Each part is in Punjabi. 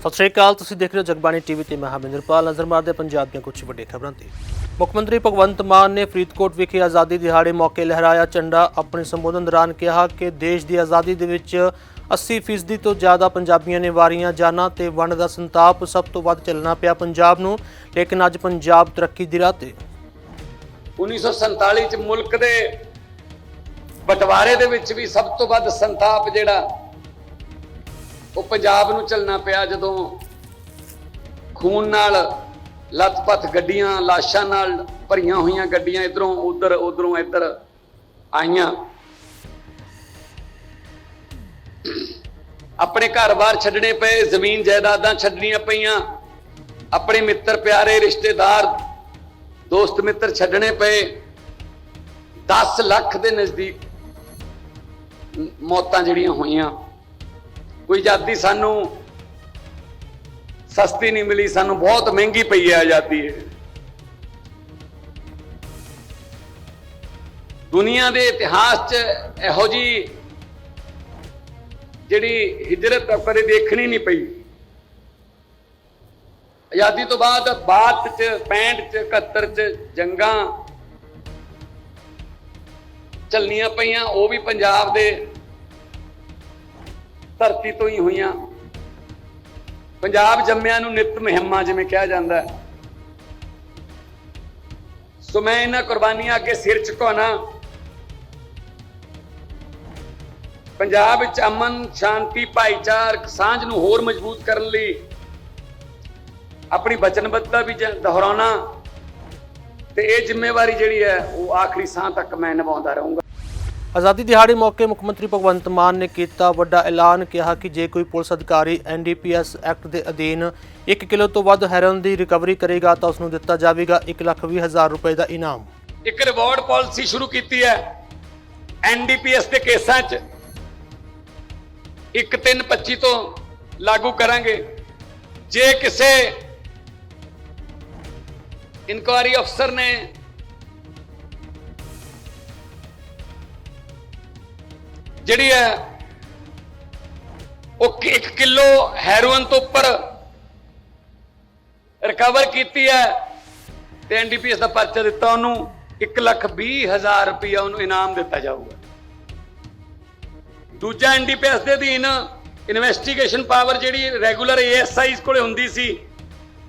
ਸਤਿ ਸ਼੍ਰੀ ਅਕਾਲ, ਤੁਸੀਂ ਦੇਖ ਰਹੇ ਹੋ ਜਗਬਾਣੀ ਟੀਵੀ ਤੇ ਮੈਂ ਹਮਿੰਦਰਪਾਲ ਨਜ਼ਰ ਮਾਰਦੇ ਪੰਜਾਬ ਦੀਆਂ ਕੁਝ ਵੱਡੀਆਂ ਖਬਰਾਂ ਤੇ। ਮੁੱਖ ਮੰਤਰੀ ਭਗਵੰਤ ਮਾਨ ਨੇ ਫਰੀਦਕੋਟ ਵਿਖੇ ਆਜ਼ਾਦੀ ਦਿਹਾੜੇ ਮੌਕੇ ਲਹਿਰਾਇਆ ਝੰਡਾ। ਆਪਣੇ ਸੰਬੋਧਨ ਦੌਰਾਨ ਕਿਹਾ ਕਿ ਦੇਸ਼ ਦੀ ਆਜ਼ਾਦੀ ਦੇ ਵਿੱਚ 80% ਤੋਂ ਜ਼ਿਆਦਾ ਪੰਜਾਬੀਆਂ ਨੇ ਵਾਰੀਆਂ ਜਾਨਾਂ ਤੇ ਵੰਡ ਦਾ ਸੰਤਾਪ ਸਭ ਤੋਂ ਵੱਧ ਚੱਲਣਾ ਪਿਆ ਪੰਜਾਬ ਨੂੰ। ਲੇਕਿਨ ਅੱਜ ਪੰਜਾਬ ਤਰੱਕੀ ਦੀ ਰਾਹ ਤੇ। 1947 ਚ ਮੁਲਕ ਦੇ ਬਟਵਾਰੇ ਦੇ ਵਿੱਚ ਵੀ ਸਭ ਤੋਂ ਵੱਧ ਸੰਤਾਪ ਜਿਹੜਾ ਉਹ ਪੰਜਾਬ ਨੂੰ ਚੱਲਣਾ ਪਿਆ ਜਦੋਂ ਖੂਨ ਨਾਲ ਲੱਥਪੱਥ ਗੱਡੀਆਂ, ਲਾਸ਼ਾਂ ਨਾਲ ਭਰੀਆਂ ਹੋਈਆਂ ਗੱਡੀਆਂ ਇਧਰੋਂ, ਉਧਰ, ਉਧਰੋਂ, ਇੱਧਰ ਆਈਆਂ। ਆਪਣੇ ਘਰ-ਬਾਰ ਛੱਡਣੇ ਪਏ, ਜ਼ਮੀਨ ਜਾਇਦਾਦਾਂ ਛੱਡਣੀਆਂ ਪਈਆਂ। ਆਪਣੇ ਮਿੱਤਰ ਪਿਆਰੇ, ਰਿਸ਼ਤੇਦਾਰ, ਦੋਸਤ ਮਿੱਤਰ ਛੱਡਣੇ ਪਏ। 10 ਲੱਖ ਦੇ ਨਜ਼ਦੀਕ ਮੌਤਾਂ ਜਿਹੜੀਆਂ ਹੋਈਆਂ। ਕੋਈ ਆਜ਼ਾਦੀ ਸਾਨੂੰ ਸਸਤੀ ਨਹੀਂ ਮਿਲੀ, ਸਾਨੂੰ ਬਹੁਤ ਮਹਿੰਗੀ ਪਈ ਹੈ ਆਜ਼ਾਦੀ ਇਹ। ਦੁਨੀਆ ਦੇ ਇਤਿਹਾਸ 'ਚ ਇਹੋ ਜੀ ਜਿਹੜੀ ਹਿਜਰਤ ਕਦੇ ਦੇਖਣੀ ਨਹੀਂ ਪਈ। ਆਜ਼ਾਦੀ ਤੋਂ ਬਾਅਦ 62 ਚ 65 ਚ 71 ਚ ਜੰਗਾਂ ਚੱਲਣੀਆਂ ਪਈਆਂ, ਉਹ ਵੀ ਪੰਜਾਬ ਦੇ ਧਰਤੀ ਤੋਂ ਹੀ ਹੋਈਆਂ। ਪੰਜਾਬ ਜੰਮਿਆਂ ਨੂੰ ਨਿਤ ਮੁਹਿੰਮਾਂ ਜਿਵੇਂ ਕਿਹਾ ਜਾਂਦਾ ਹੈ। ਸੋ ਮੈਂ ਇਹਨਾਂ ਕੁਰਬਾਨੀਆਂ ਅੱਗੇ ਸਿਰ ਝੁਕਾਉਣਾ। ਪੰਜਾਬ ਵਿੱਚ ਅਮਨ, ਸ਼ਾਂਤੀ, ਭਾਈਚਾਰਕ ਸਾਂਝ ਨੂੰ ਹੋਰ ਮਜ਼ਬੂਤ ਕਰਨ ਲਈ ਆਪਣੀ ਵਚਨਬੱਧਤਾ ਵੀ ਦੁਹਰਾਉਣਾ। ਤੇ ਇਹ ਜ਼ਿੰਮੇਵਾਰੀ ਜਿਹੜੀ ਹੈ, ਉਹ ਆਖਰੀ ਸਾਹ ਤੱਕ ਮੈਂ ਨਿਭਾਉਂਦਾ ਰਹੂੰਗਾ। ਆਜ਼ਾਦੀ ਦਿਹਾੜੇ ਮੌਕੇ ਮੁੱਖ ਮੰਤਰੀ ਭਗਵੰਤ ਮਾਨ ਨੇ ਕੀਤਾ ਵੱਡਾ ਐਲਾਨ ਕਿਹਾ ਕਿ ਜੇ ਕੋਈ ਪੁਲਿਸ ਅਧਿਕਾਰੀ ਐਨਡੀਪੀਐਸ ਐਕਟ ਦੇ ਅਧੀਨ 1 ਕਿਲੋ ਤੋਂ ਵੱਧ ਹੈਰੋਇਨ ਦੀ ਰਿਕਵਰੀ ਕਰੇਗਾ ਤਾਂ ਉਸ ਨੂੰ ਦਿੱਤਾ ਜਾਵੇਗਾ 1,20,000 ਰੁਪਏ ਦਾ ਇਨਾਮ। ਇੱਕ ਰਿਵਾਰਡ ਪਾਲਿਸੀ ਸ਼ੁਰੂ ਕੀਤੀ ਹੈ ਐਨਡੀਪੀਐਸ ਦੇ ਕੇਸਾਂ 'ਚ। 1325 ਤੋਂ ਲਾਗੂ ਕਰਾਂਗੇ। ਜੇ ਕਿਸੇ ਇਨਕੁਆਰੀ ਅਫਸਰ ਨੇ ਜਿਹੜੀ ਹੈ, ਉਹ 1 ਕਿਲੋ ਹੈਰੋਇਨ ਤੋਂ ਉੱਪਰ ਰਿਕਵਰ ਕੀਤੀ ਹੈ ਤੇ ਐਨਡੀਪੀਐਸ ਦਾ ਪਰਚਾ ਦਿੱਤਾ ਉਹਨੂੰ 1 ਲੱਖ 20 ਹਜ਼ਾਰ ਰੁਪਇਆ ਉਹਨੂੰ ਇਨਾਮ ਦਿੱਤਾ ਜਾਊਗਾ। ਦੂਜਾ ਐਨਡੀਪੀਐਸ ਦੇ ਅਧੀਨ ਇਨਵੈਸਟੀਗੇਸ਼ਨ ਪਾਵਰ ਜਿਹੜੀ ਰੈਗੂਲਰ ਏਐਸਆਈ ਕੋਲੇ ਹੁੰਦੀ ਸੀ,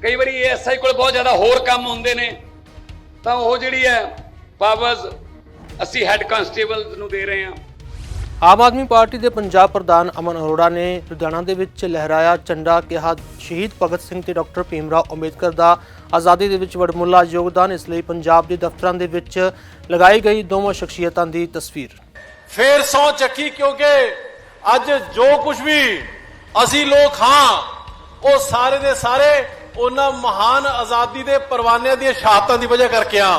ਕਈ ਵਾਰੀ ਏਐਸਆਈ ਕੋਲ ਬਹੁਤ ਜ਼ਿਆਦਾ ਹੋਰ ਕੰਮ ਹੁੰਦੇ ਨੇ, ਤਾਂ ਉਹ ਜਿਹੜੀ ਹੈ ਪਾਵਰਸ ਅਸੀਂ ਹੈੱਡ ਕਾਂਸਟੇਬਲ ਨੂੰ ਦੇ ਰਹੇ ਹਾਂ। ਆਮ ਆਦਮੀ ਪਾਰਟੀ ਦੇ ਪੰਜਾਬ ਪ੍ਰਧਾਨ ਅਮਨ ਅਰੋੜਾ ਨੇ ਲੁਧਿਆਣਾ ਦੇ ਵਿੱਚ ਲਹਿਰਾਇਆ ਝੰਡਾ, ਕਿਹਾ ਸ਼ਹੀਦ ਭਗਤ ਸਿੰਘ ਤੇ ਡਾਕਟਰ ਭੀਮਰਾਓ ਅੰਬੇਦਕਰ ਦਾ ਆਜ਼ਾਦੀ ਦੇ ਵਿੱਚ ਵਡਮੁੱਲਾ ਯੋਗਦਾਨ, ਇਸ ਲਈ ਪੰਜਾਬ ਦੇ ਦਫ਼ਤਰਾਂ ਦੇ ਵਿੱਚ ਲਗਾਈ ਗਈ ਦੋਵਾਂ ਸ਼ਖਸੀਅਤਾਂ ਦੀ ਤਸਵੀਰ। ਫੇਰ ਸੌ ਚੱਕੀ ਕਿਉਂਕਿ ਅੱਜ ਜੋ ਕੁਝ ਵੀ ਅਸੀਂ ਲੋਕ ਹਾਂ, ਉਹ ਸਾਰੇ ਦੇ ਸਾਰੇ ਉਹਨਾਂ ਮਹਾਨ ਆਜ਼ਾਦੀ ਦੇ ਪਰਵਾਨਿਆਂ ਦੀਆਂ ਸ਼ਹਾਦਤਾਂ ਦੀ ਵਜ੍ਹਾ ਕਰਕੇ ਆ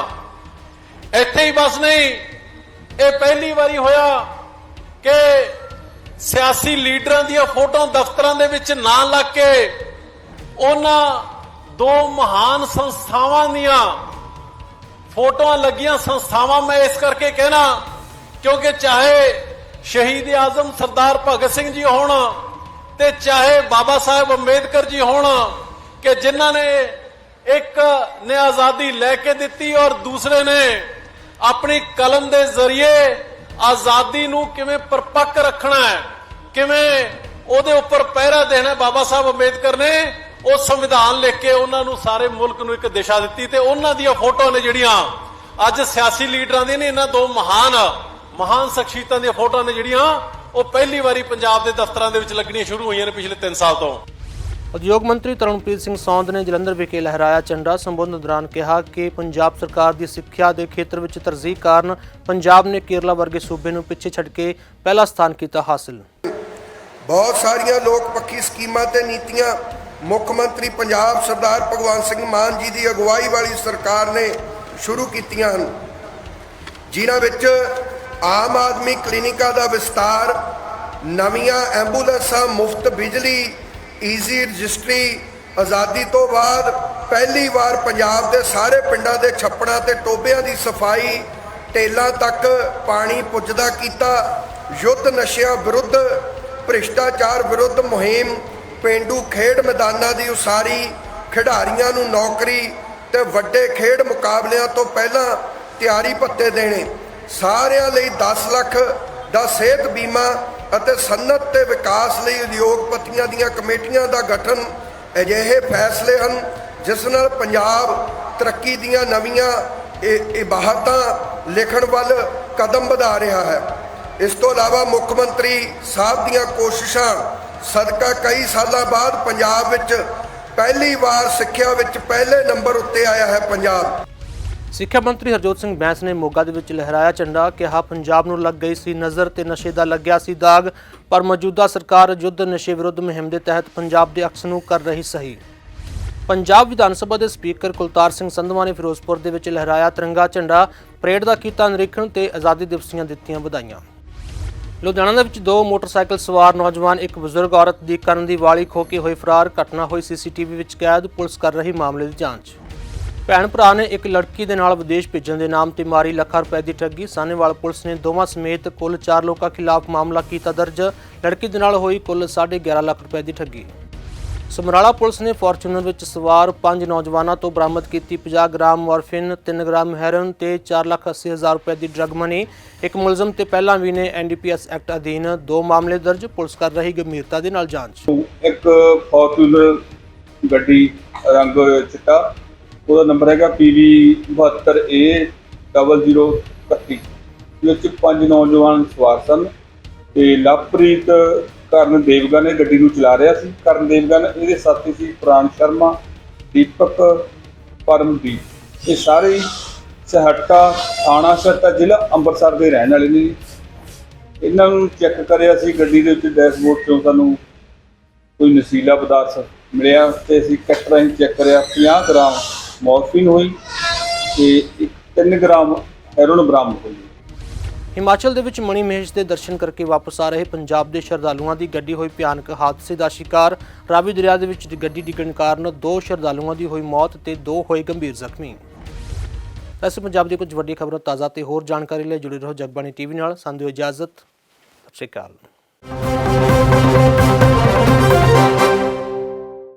ਇੱਥੇ ਹੀ ਬਸ ਨਹੀਂ, ਇਹ ਪਹਿਲੀ ਵਾਰੀ ਹੋਇਆ ਕਿ ਸਿਆਸੀ ਲੀਡਰਾਂ ਦੀਆਂ ਫੋਟੋਆਂ ਦਫ਼ਤਰਾਂ ਦੇ ਵਿੱਚ ਨਾ ਲੱਗ ਕੇ ਉਹਨਾਂ ਦੋ ਮਹਾਨ ਸੰਸਥਾਵਾਂ ਦੀਆਂ ਫੋਟੋਆਂ ਲੱਗੀਆਂ ਸੰਸਥਾਵਾਂ ਮੈਂ ਇਸ ਕਰਕੇ ਕਹਿਣਾ, ਕਿਉਂਕਿ ਚਾਹੇ ਸ਼ਹੀਦ ਆਜ਼ਮ ਸਰਦਾਰ ਭਗਤ ਸਿੰਘ ਜੀ ਹੋਣ ਤੇ ਚਾਹੇ ਬਾਬਾ ਸਾਹਿਬ ਅੰਬੇਦਕਰ ਜੀ ਹੋਣ, ਕਿ ਜਿਨ੍ਹਾਂ ਨੇ ਇੱਕ ਨੇ ਆਜ਼ਾਦੀ ਲੈ ਕੇ ਦਿੱਤੀ ਔਰ ਦੂਸਰੇ ਨੇ ਆਪਣੀ ਕਲਮ ਦੇ ਜ਼ਰੀਏ ਆਜ਼ਾਦੀ ਨੂੰ ਕਿਵੇਂ ਪਰਪੱਕ ਰੱਖਣਾ ਹੈ, ਕਿਵੇਂ ਉਹਦੇ ਉੱਪਰ ਪਹਿਰਾ ਦੇਣਾ ਬਾਬਾ ਸਾਹਿਬ ਅੰਬੇਦਕਰ ਨੇ ਉਹ ਸੰਵਿਧਾਨ ਲਿਖ ਕੇ ਉਹਨਾਂ ਨੂੰ ਸਾਰੇ ਮੁਲਕ ਨੂੰ ਇੱਕ ਦਿਸ਼ਾ ਦਿੱਤੀ ਤੇ ਉਹਨਾਂ ਦੀਆਂ ਫੋਟੋਆਂ ਨੇ ਜਿਹੜੀਆਂ, ਅੱਜ ਸਿਆਸੀ ਲੀਡਰਾਂ ਦੀਆਂ ਨੇ, ਇਹਨਾਂ ਦੋ ਮਹਾਨ ਮਹਾਨ ਸ਼ਖਸੀਅਤਾਂ ਦੀਆਂ ਫੋਟੋਆਂ ਨੇ ਜਿਹੜੀਆਂ, ਉਹ ਪਹਿਲੀ ਵਾਰੀ ਪੰਜਾਬ ਦੇ ਦਫ਼ਤਰਾਂ ਦੇ ਵਿੱਚ ਲੱਗਣੀਆਂ ਸ਼ੁਰੂ ਹੋਈਆਂ ਨੇ ਪਿਛਲੇ 3 ਸਾਲ ਤੋਂ। ਉਦਯੋਗ ਮੰਤਰੀ ਤਰਨਪ੍ਰੀਤ ਸਿੰਘ ਸੌਂਦ ਨੇ ਜਲੰਧਰ ਵਿਖੇ ਲਹਿਰਾਇਆ ਝੰਡਾ ਸੰਬੋਧਨ ਦੌਰਾਨ ਕਿਹਾ ਕਿ ਪੰਜਾਬ ਸਰਕਾਰ ਦੀ ਸਿੱਖਿਆ ਦੇ ਖੇਤਰ ਵਿੱਚ ਤਰਜੀਹ ਕਾਰਨ ਪੰਜਾਬ ਨੇ ਕੇਰਲਾ ਵਰਗੇ ਸੂਬੇ ਨੂੰ ਪਿੱਛੇ ਛੱਡ ਕੇ ਪਹਿਲਾ ਸਥਾਨ ਕੀਤਾ ਹਾਸਲ। ਬਹੁਤ ਸਾਰੀਆਂ ਲੋਕ ਪੱਖੀ ਸਕੀਮਾਂ ਤੇ ਨੀਤੀਆਂ ਮੁੱਖ ਮੰਤਰੀ ਪੰਜਾਬ ਸਰਦਾਰ ਭਗਵੰਤ ਸਿੰਘ ਮਾਨ ਜੀ ਦੀ ਅਗਵਾਈ ਵਾਲੀ ਸਰਕਾਰ ਨੇ ਸ਼ੁਰੂ ਕੀਤੀਆਂ ਹਨ। ਜਿਨ੍ਹਾਂ ਵਿੱਚ ਆਮ ਆਦਮੀ ਕਲੀਨਿਕਾਂ ਦਾ ਵਿਸਤਾਰ ਨਵੀਆਂ ਐਂਬੂਲੈਂਸਾਂ, ਮੁਫਤ ਬਿਜਲੀ ਈਜ਼ੀ ਰਜਿਸਟਰੀ ਆਜ਼ਾਦੀ ਤੋਂ ਬਾਅਦ ਪਹਿਲੀ ਵਾਰ ਪੰਜਾਬ ਦੇ ਸਾਰੇ ਪਿੰਡਾਂ ਦੇ ਛੱਪੜਾਂ ਤੇ ਟੋਬਿਆਂ ਦੀ ਸਫ਼ਾਈ, ਟੇਲਾਂ ਤੱਕ ਪਾਣੀ ਪੁੱਜਦਾ ਕੀਤਾ। ਯੁੱਧ ਨਸ਼ਿਆਂ ਵਿਰੁੱਧ, ਭ੍ਰਿਸ਼ਟਾਚਾਰ ਵਿਰੁੱਧ ਮੁਹਿੰਮ, ਪੇਂਡੂ ਖੇਡ ਮੈਦਾਨਾਂ ਦੀ ਉਸਾਰੀ, ਖਿਡਾਰੀਆਂ ਨੂੰ ਨੌਕਰੀ ਤੇ ਵੱਡੇ ਖੇਡ ਮੁਕਾਬਲਿਆਂ ਤੋਂ ਪਹਿਲਾਂ ਤਿਆਰੀ ਭੱਤੇ ਦੇਣੇ। ਸਾਰਿਆਂ ਲਈ 10 ਲੱਖ ਦਾ ਸਿਹਤ ਬੀਮਾ ਅਤੇ ਸਨਅਤ ਤੇ ਵਿਕਾਸ ਲਈ ਉਦਯੋਗਪਤੀਆਂ ਦੀਆਂ ਕਮੇਟੀਆਂ ਦਾ ਗਠਨ ਅਜਿਹੇ ਫੈਸਲੇ ਹਨ, ਜਿਸ ਨਾਲ ਪੰਜਾਬ ਤਰੱਕੀ ਦੀਆਂ ਨਵੀਆਂ ਇਹ ਇਬਾਹਤਾਂ ਲਿਖਣ ਵੱਲ ਕਦਮ ਵਧਾ ਰਿਹਾ ਹੈ। ਇਸ ਤੋਂ ਇਲਾਵਾ ਮੁੱਖ ਮੰਤਰੀ ਸਾਹਿਬ ਦੀਆਂ ਕੋਸ਼ਿਸ਼ਾਂ, ਸਦਕਾ ਕਈ ਸਾਲਾਂ ਬਾਅਦ ਪੰਜਾਬ ਵਿੱਚ ਪਹਿਲੀ ਵਾਰ ਸਿੱਖਿਆ ਵਿੱਚ ਪਹਿਲੇ ਨੰਬਰ ਉੱਤੇ ਆਇਆ ਹੈ ਪੰਜਾਬ। ਸਿੱਖਿਆ ਮੰਤਰੀ ਹਰਜੋਤ ਸਿੰਘ ਬੈਂਸ ਨੇ ਮੋਗਾ ਦੇ ਵਿੱਚ ਲਹਿਰਾਇਆ ਝੰਡਾ, ਕਿਹਾ ਪੰਜਾਬ ਨੂੰ ਲੱਗ ਗਈ ਸੀ ਨਜ਼ਰ ਤੇ ਨਸ਼ੇ ਦਾ ਲੱਗਿਆ ਸੀ ਦਾਗ, ਪਰ ਮੌਜੂਦਾ ਸਰਕਾਰ ਯੁੱਧ ਨਸ਼ੇ ਵਿਰੁੱਧ ਮੁਹਿੰਮ ਦੇ ਤਹਿਤ ਪੰਜਾਬ ਦੇ ਅਕਸ ਨੂੰ ਕਰ ਰਹੀ ਸਹੀ। ਪੰਜਾਬ ਵਿਧਾਨ ਸਭਾ ਦੇ ਸਪੀਕਰ ਕੁਲਤਾਰ ਸਿੰਘ ਸੰਧਵਾ ਨੇ ਫਿਰੋਜ਼ਪੁਰ ਦੇ ਵਿੱਚ ਲਹਿਰਾਇਆ ਤਿਰੰਗਾ ਝੰਡਾ, ਪਰੇਡ ਦਾ ਕੀਤਾ ਨਿਰੀਖਣ ਤੇ ਆਜ਼ਾਦੀ ਦਿਵਸੀਆਂ ਦਿੱਤੀਆਂ ਵਧਾਈਆਂ। ਲੁਧਿਆਣਾ ਦੇ ਵਿੱਚ ਦੋ ਮੋਟਰਸਾਈਕਲ ਸਵਾਰ ਨੌਜਵਾਨ, ਇੱਕ ਬਜ਼ੁਰਗ ਔਰਤ ਦੀ ਕਰਨ ਦੀ ਵਾਲੀ ਖੋ ਕੇ ਹੋਏ ਫਰਾਰ, ਘਟਨਾ ਹੋਈ ਸੀਸੀਟੀਵੀ ਵਿੱਚ ਕੈਦ, ਪੁਲਿਸ ਕਰ ਰਹੀ ਮਾਮਲੇ ਦੀ ਜਾਂਚ। ਭੈਣ ਭਰਾ ਨੇ ਇੱਕ ਲੜਕੀ ਦੇ ਨਾਲ ਵਿਦੇਸ਼ ਭੇਜਣ ਦੇ ਨਾਮ ਤੇ ਮਾਰੀ ਲੱਖਾਂ ਰੁਪਏ ਦੀ ਠੱਗੀ। ਸਾਨੇਵਾਲ ਪੁਲਿਸ ਨੇ ਦੋਵਾਂ ਸਮੇਤ ਕੁੱਲ 4 ਲੋਕਾਂ ਖਿਲਾਫ ਮਾਮਲਾ ਕੀਤਾ ਦਰਜ। ਲੜਕੀ ਦੇ ਨਾਲ ਹੋਈ ਕੁੱਲ 11.5 ਲੱਖ ਰੁਪਏ ਦੀ ਠੱਗੀ। ਸਮਰਾਲਾ ਪੁਲਿਸ ਨੇ ਫੋਰਚੂਨਰ ਵਿੱਚ ਸਵਾਰ ਪੰਜ ਨੌਜਵਾਨਾਂ ਤੋਂ ਬਰਾਮਦ ਕੀਤੀ 50 ਗ੍ਰਾਮ ਮੋਰਫਿਨ 3 ਗ੍ਰਾਮ ਹੈਰਨ ਤੇ 480000 ਰੁਪਏ ਦੀ ਡਰੱਗ ਮਨੀ। ਇੱਕ ਮੁਲਜ਼ਮ ਤੇ ਪਹਿਲਾਂ ਵੀ ਨੇ ਐਨਡੀਪੀਐਸ ਐਕਟ ਅਧੀਨ ਦੋ ਮਾਮਲੇ ਦਰਜ। ਪੁਲਿਸ ਕਰ ਰਹੀ ਗੰਭੀਰਤਾ ਦੇ ਨਾਲ ਜਾਂਚ। ਇੱਕ ਫੋਰਚੂਨਰ ਗੱਡੀ ਰੰਗ ਚਿੱਟਾ ਉਹਦਾ ਨੰਬਰ ਹੈਗਾ PV 72A 0031 ਵਿੱਚ ਪੰਜ ਨੌਜਵਾਨ ਸਵਾਰ ਸਨ ਤੇ ਲਵਪ੍ਰੀਤ ਕਰਨ ਦੇਵਗਨ ਇਹ ਗੱਡੀ ਨੂੰ ਚਲਾ ਰਿਹਾ ਸੀ। ਕਰਨ ਦੇਵਗਨ, ਇਹਦੇ ਸਾਥੀ ਸੀ ਪ੍ਰਾਣ ਸ਼ਰਮਾ, ਦੀਪਕ, ਪਰਮਦੀਪ। ਇਹ ਸਾਰੇ ਹੀ ਸਹਟਾ ਥਾਣਾ ਸਹਟਾ ਜ਼ਿਲ੍ਹਾ ਅੰਮ੍ਰਿਤਸਰ ਦੇ ਰਹਿਣ ਵਾਲੇ ਨੇ ਇਹਨਾਂ ਨੂੰ ਚੈੱਕ ਕਰਿਆ ਸੀ, ਗੱਡੀ ਦੇ ਉੱਤੇ ਡੈਸ਼ਬੋਰਡ ਤੋਂ ਸਾਨੂੰ ਕੋਈ ਨਸ਼ੀਲਾ ਪਦਾਰਥ ਮਿਲਿਆ ਤੇ ਅਸੀਂ ਕਿਟ ਰਾਹੀਂ ਚੈੱਕ ਕਰਿਆ 50 ਗ੍ਰਾਮ ਮੋਰਫਿਨ ਹੋਈ ਤੇ 3 ਗ੍ਰਾਮ ਹੈਰੋਨ ਬਰਾਮਦ ਹੋਈ। ਹਿਮਾਚਲ ਦੇ ਵਿੱਚ ਮਣੀ ਮਹੇਸ਼ ਦੇ ਦਰਸ਼ਨ ਕਰਕੇ ਵਾਪਸ ਆ ਰਹੇ ਪੰਜਾਬ ਦੇ ਸ਼ਰਧਾਲੂਆਂ ਦੀ ਗੱਡੀ ਹੋਈ ਭਿਆਨਕ ਹਾਦਸੇ ਦਾ ਸ਼ਿਕਾਰ। ਰਾਵੀ ਦਰਿਆ ਦੇ ਵਿੱਚ ਗੱਡੀ ਡਿੱਗਣ ਕਾਰਨ ਦੋ ਸ਼ਰਧਾਲੂਆਂ ਦੀ ਹੋਈ ਮੌਤ ਤੇ ਦੋ ਹੋਏ ਗੰਭੀਰ ਜ਼ਖਮੀ। ਐਸੇ ਪੰਜਾਬ ਦੀ ਕੁਝ ਵੱਡੀ ਖਬਰਾਂ ਤਾਜ਼ਾ ਤੇ ਹੋਰ ਜਾਣਕਾਰੀ ਲਈ ਜੁੜੇ ਰਹੋ ਜਗਬਾਣੀ ਟੀਵੀ ਨਾਲ। ਸਾਨੂੰ ਇਜਾਜ਼ਤ। ਸਤਿ ਸ਼੍ਰੀ ਅਕਾਲ।